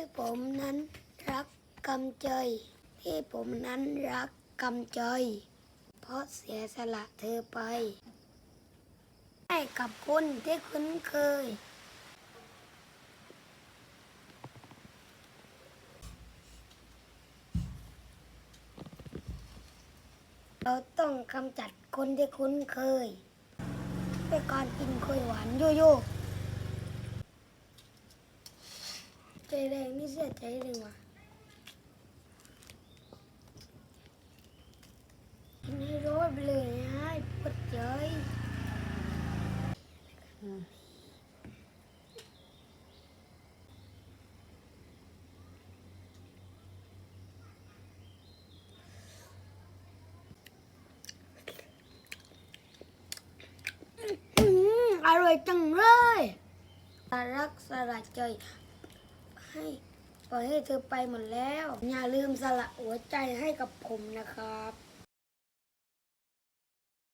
ที่ผมนั้นรักกำเจยที่ผมนั้นรักกำเจยเพราะเสียสละเธอไป ให้กับคนที่คุ้นเคย เราต้องกำจัดคนที่คุ้นเคยด้วยการกินคุยหวานโยโย่ cháy đèn đi sẽ cháy đèn mà. Ini rồi belinya cepet chơi À rồi, chừng rồi. Ta rắc sà là chơi ให้ปล่อยให้เธอไปหมดแล้ว อย่าลืมสละหัวใจให้กับผมนะครับ